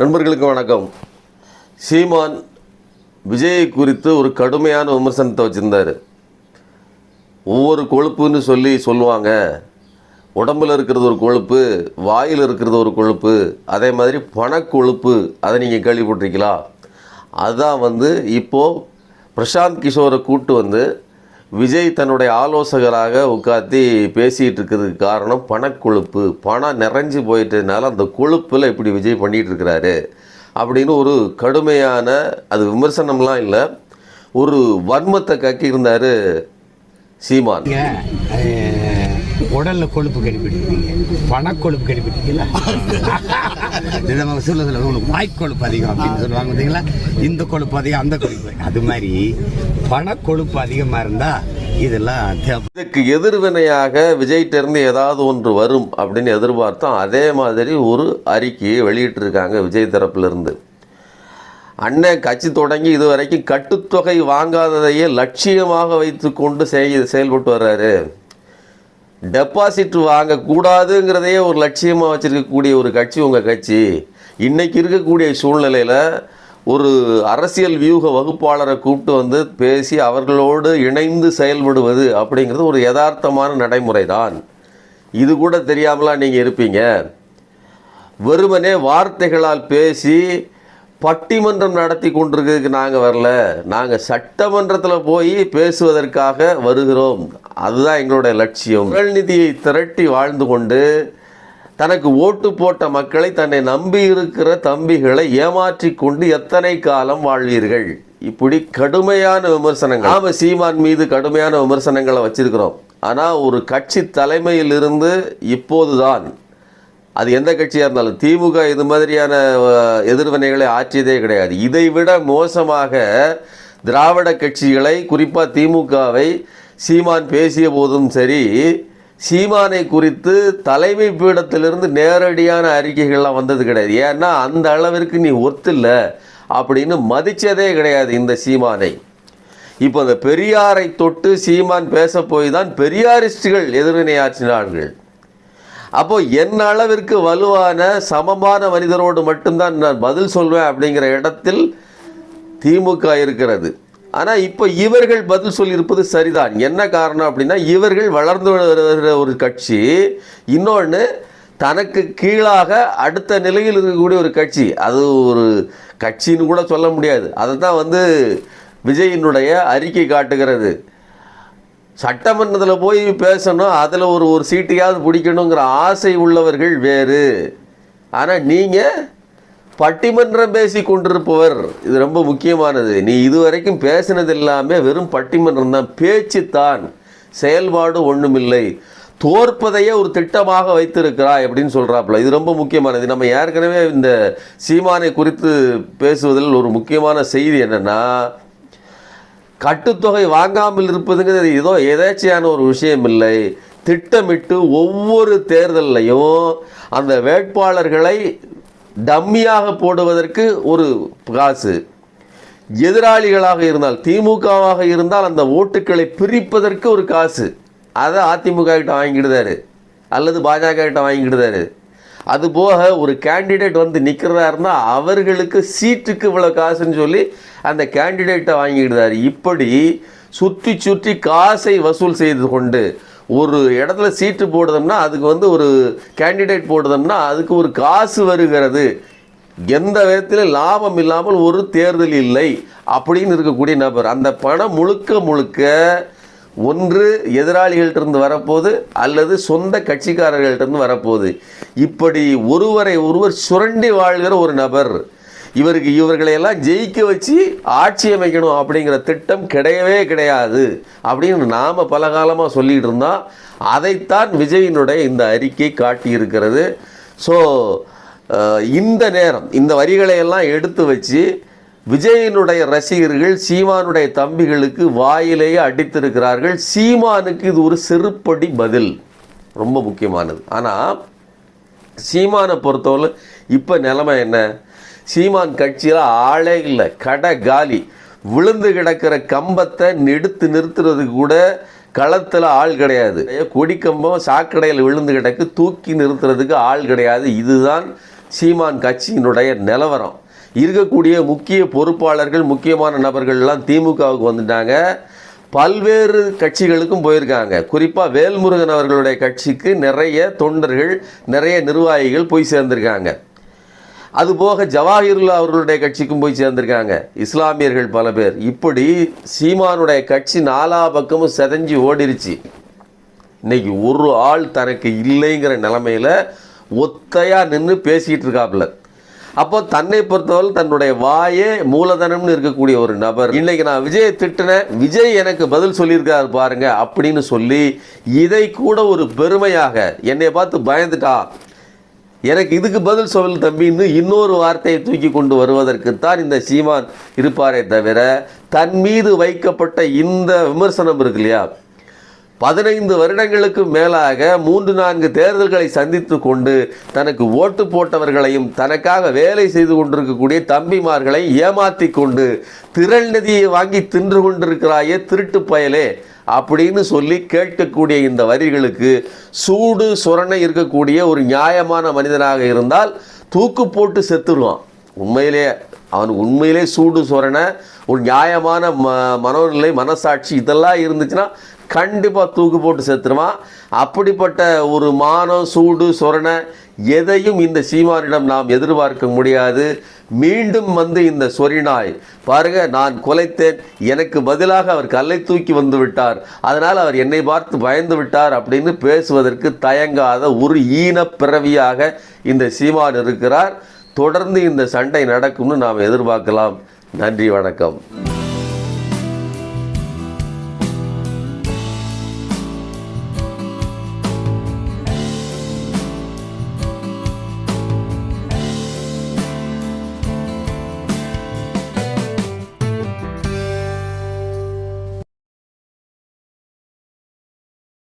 நண்பர்களுக்கு வணக்கம். சீமான் விஜயை குறித்து ஒரு கடுமையான விமர்சனத்தை வச்சுருந்தார். ஒவ்வொரு கொழுப்புன்னு சொல்லி சொல்லுவாங்க. உடம்பில் இருக்கிறது ஒரு கொழுப்பு வாயில் இருக்கிறது ஒரு கொழுப்பு அதே மாதிரி பணக்கொழுப்பு அதை நீங்கள் கேள்விப்பட்டிருக்கீங்களா? அதுதான் வந்து இப்போது பிரசாந்த் கிஷோரை கூட்டு வந்து விஜய் தன்னுடைய ஆலோசகராக உட்காத்தி பேசிகிட்டு இருக்கிறதுக்கு காரணம் பணக்கொழுப்பு. பணம் நிறைஞ்சு போயிட்டதுனால அந்த கொழுப்பில் இப்படி விஜய் பண்ணிகிட்டு இருக்கிறாரு அப்படின்னு ஒரு கடுமையான அது விமர்சனம்லாம் இல்லை ஒரு வன்மத்தை கக்கியிருந்தார் சீமான். உடல்ல கொழுப்பு கடிப்பிட்டுருக்கீங்க பணக்கொழுப்பு கடிப்பிட்டுருக்கீங்களா இது நம்ம சொல்ல சொல்ல உங்களுக்கு வாய்க்கொழுப்பு அதிகம் அப்படின்னு சொல்லுவாங்க பார்த்தீங்களா? இந்த கொழுப்பு அதிகம் அந்த கொழுப்பு. அது மாதிரி பணக்கொழுப்பு அதிகமாக இருந்தால் இதெல்லாம் இதுக்கு எதிர்வினையாக விஜய்கிட்டருந்து ஏதாவது ஒன்று வரும் அப்படின்னு எதிர்பார்த்தோம் அதே மாதிரி ஒரு அறிக்கையை வெளியிட்டிருக்காங்க விஜய் தரப்பிலிருந்து. அண்ணன் கட்சி தொடங்கி இது வரைக்கும் கட்டுத்தொகை வாங்காததையே லட்சியமாக வைத்துக்கொண்டு செய் செயல்பட்டு வர்றாரு. டெபாசிட் வாங்கக்கூடாதுங்கிறதையே ஒரு லட்சியமாக வச்சுருக்கக்கூடிய ஒரு கட்சி உங்கள் கட்சி. இன்றைக்கி இருக்கக்கூடிய சூழ்நிலையில் ஒரு அரசியல் வியூக வகுப்பாளரை கூப்பிட்டு வந்து பேசி அவர்களோடு இணைந்து செயல்படுவது அப்படிங்கிறது ஒரு யதார்த்தமான நடைமுறை தான் இது கூட தெரியாமலாம் நீங்கள் இருப்பீங்க. வெறுமனே வார்த்தைகளால் பேசி பட்டிமன்றம் நடத்தி கொண்டிருக்கிறதுக்கு நாங்கள் வரல. நாங்கள் சட்டமன்றத்தில் போய் பேசுவதற்காக வருகிறோம். அதுதான் எங்களுடைய லட்சியம். குரல் நிதியை திரட்டி வாழ்ந்து கொண்டு தனக்கு ஓட்டு போட்ட மக்களை தன்னை நம்பி இருக்கிற தம்பிகளை ஏமாற்றி கொண்டு எத்தனை காலம் வாழ்வீர்கள்? இப்படி கடுமையான விமர்சனங்கள். நாம சீமான் மீது கடுமையான விமர்சனங்களை வச்சிருக்கிறோம். ஆனால் ஒரு கட்சி தலைமையிலிருந்து இப்போதுதான் அது எந்த கட்சியாக இருந்தாலும் திமுக இது மாதிரியான எதிர்வினைகளை ஆற்றியதே கிடையாது. இதைவிட மோசமாக திராவிட கட்சிகளை குறிப்பாக திமுகவை சீமான் பேசிய போதும் சரி சீமானை குறித்து தலைமை பீடத்திலிருந்து நேரடியான அறிக்கைகள்லாம் வந்தது கிடையாது. ஏன்னா அந்த அளவிற்கு நீ ஒத்தில்ல அப்படின்னு மதித்ததே கிடையாது இந்த சீமானை. இப்போ அந்த பெரியாரை தொட்டு சீமான் பேச போய் தான் பெரியாரிஸ்டுகள் எதிர்வினையாற்றினார்கள். அப்போ என் அளவிற்கு வலுவான சமமான மனிதரோடு மட்டும்தான் நான் பதில் சொல்வேன் அப்படிங்கிற இடத்தில் திமுக இருக்கிறது. ஆனால் இப்போ இவர்கள் பதில் சொல்லியிருப்பது சரிதான். என்ன காரணம் அப்படின்னா இவர்கள் வளர்ந்து வருகிற ஒரு கட்சி இன்னொன்று தனக்கு கீழாக அடுத்த நிலையில் இருக்கக்கூடிய ஒரு கட்சி. அது ஒரு கட்சின்னு கூட சொல்ல முடியாது. அதை தான் வந்து விஜயினுடைய அறிக்கை காட்டுகிறது. சட்டமன்றத்தில் போய் பேசணும் அதில் ஒரு ஒரு சீட்டையாவது பிடிக்கணுங்கிற ஆசை உள்ளவர்கள் வேறு. ஆனால் நீங்கள் பட்டிமன்றம் பேசி கொண்டிருப்பவர். இது ரொம்ப முக்கியமானது. நீ இதுவரைக்கும் பேசினது எல்லாமே வெறும் பட்டிமன்றம் தான். பேச்சு தான் செயல்பாடு ஒன்றுமில்லை தோற்பதையே ஒரு திட்டமாக வைத்திருக்கிறாய் அப்படின்னு சொல்கிறாப்புல இது ரொம்ப முக்கியமானது. நம்ம ஏற்கனவே இந்த சீமானை குறித்து பேசுவதில் ஒரு முக்கியமான செய்தி என்னென்னா கட்டுத்தொகை வாங்காமல் இருப்பதுங்கிறது ஏதோ எதேச்சையான ஒரு விஷயம் இல்லை திட்டமிட்டு ஒவ்வொரு தேர்தல்லையும் அந்த வேட்பாளர்களை டம்மியாக போடுவதற்கு ஒரு காசு. எதிராளிகளாக இருந்தால் திமுகவாக இருந்தால் அந்த ஓட்டுக்களை பிரிப்பதற்கு ஒரு காசு. அதை அதிமுக கிட்ட வாங்கிடுதாரு. அல்லது பாஜக கிட்ட வாங்கிடுதாரு. அதுபோக ஒரு கேண்டிடேட் வந்து நிற்கிறாருன்னா அவர்களுக்கு சீட்டுக்கு இவ்வளோ காசுன்னு சொல்லி அந்த கேண்டிடேட்டை வாங்கிடுதாரு. இப்படி சுற்றி சுற்றி காசை வசூல் செய்து கொண்டு ஒரு இடத்துல சீட்டு போடுதோம்னா அதுக்கு வந்து ஒரு கேண்டிடேட் போடுதோம்னா அதுக்கு ஒரு காசு வருகிறது. எந்த விதத்தில் லாபம் இல்லாமல் ஒரு தேர்தல் இல்லை அப்படின்னு இருக்கக்கூடிய நபர். அந்த பணம் முழுக்க முழுக்க ஒன்று எதிராளிகள்கிட்டருந்து வரப்போகுது அல்லது சொந்த கட்சிக்காரர்கள்ட்டிருந்து வரப்போகுது. இப்படி ஒருவரை ஒருவர் சுரண்டி வாழ்கிற ஒரு நபர் இவருக்கு இவர்களையெல்லாம் ஜெயிக்க வச்சு ஆட்சி அமைக்கணும் அப்படிங்கிற திட்டம் கிடையவே கிடையாது அப்படின்னு நாம் பல காலமாக சொல்லிகிட்டு இருந்தோம் அதைத்தான் விஜயினுடைய இந்த அறிக்கை காட்டியிருக்கிறது. ஸோ இந்த நேரம் இந்த வரிகளையெல்லாம் எடுத்து வச்சு விஜயனுடைய ரசிகர்கள் சீமானுடைய தம்பிகளுக்கு வாயிலேயே அடித்திருக்கிறார்கள். சீமானுக்கு இது ஒரு செருப்படி பதில். ரொம்ப முக்கியமானது. ஆனால் சீமானை பொறுத்தவரை இப்போ நிலைமை என்ன? சீமான் கட்சியில் ஆளே இல்லை. கடை காலி. விழுந்து கிடக்கிற கம்பத்தை நெடுத்து நிறுத்துறது கூட களத்தில் ஆள் கிடையாது. கொடிக்கம்பம் சாக்கடையில் விழுந்து கிடக்கு தூக்கி நிறுத்துறதுக்கு ஆள் கிடையாது. இதுதான் சீமான் கட்சியினுடைய நிலவரம். இருக்கக்கூடிய முக்கிய பொறுப்பாளர்கள் முக்கியமான நபர்கள்லாம் திமுகவுக்கு வந்துட்டாங்க. பல்வேறு கட்சிகளுக்கும் போயிருக்காங்க. குறிப்பாக வேல்முருகன் அவர்களுடைய கட்சிக்கு நிறைய தொண்டர்கள் நிறைய நிர்வாகிகள் போய் சேர்ந்திருக்காங்க. அதுபோக ஜவாஹிருல்லா அவர்களுடைய கட்சிக்கும் போய் சேர்ந்திருக்காங்க இஸ்லாமியர்கள் பல பேர். இப்படி சீமானுடைய கட்சி நாலா பக்கமும் செதஞ்சு ஓடிருச்சு. இன்னைக்கு ஒரு ஆள் தனக்கு இல்லைங்கிற நிலமையில ஒத்தையாக நின்று பேசிக்கிட்டு இருக்காப்புல. அப்போ தன்னை பொறுத்தவரை தன்னுடைய வாயே மூலதனம்னு இருக்கக்கூடிய ஒரு நபர். இன்னைக்கு நான் விஜயை திட்டினேன். விஜய் எனக்கு பதில் சொல்லியிருக்காரு பாருங்க அப்படின்னு சொல்லி இதை கூட ஒரு பெருமையாக என்னை பார்த்து பயந்துட்டா. எனக்கு இதுக்கு பதில் சொல் தம்பின்னு இன்னொரு வார்த்தையை தூக்கி கொண்டு வருவதற்குத்தான் இந்த சீமான் இருப்பாரே தவிர தன் மீது வைக்கப்பட்ட இந்த விமர்சனம் இருக்கு இல்லையா? பதினைந்து வருடங்களுக்கு மேலாக மூன்று நான்கு தேர்தல்களை சந்தித்து கொண்டு தனக்கு ஓட்டு போட்டவர்களையும் தனக்காக வேலை செய்து கொண்டிருக்கக்கூடிய தம்பிமார்களை ஏமாற்றி கொண்டு திரள் நதியை வாங்கி தின்று கொண்டிருக்கிறாயே திருட்டு பயலே. அப்படின்னு சொல்லி கேட்கக்கூடிய இந்த வரிகளுக்கு சூடு சுரணை இருக்கக்கூடிய ஒரு நியாயமான மனிதனாக இருந்தால் தூக்கு போட்டு செத்துருவான். உண்மையிலே அவன் உண்மையிலே சூடு சொரண ஒரு நியாயமான ம மனோநிலை மனசாட்சி இதெல்லாம் இருந்துச்சுன்னா கண்டிப்பாக தூக்கு போட்டு சேர்த்துருவான் அப்படிப்பட்ட ஒரு மானம் சூடு சொரணை எதையும் இந்த சீமானிடம் நாம் எதிர்பார்க்க முடியாது. மீண்டும் வந்து இந்த சொரிநாய் பாருங்க நான் குலைத்தேன் எனக்கு பதிலாக அவர் கல்லை தூக்கி வந்து விட்டார். அதனால் அவர் என்னை பார்த்து பயந்து விட்டார் அப்படின்னு பேசுவதற்கு தயங்காத ஒரு ஈனப் பிறவியாக இந்த சீமான் இருக்கிறார். தொடர்ந்து இந்த சண்டை நடக்கும்னு நாம் எதிர்பார்க்கலாம். நன்றி வணக்கம்.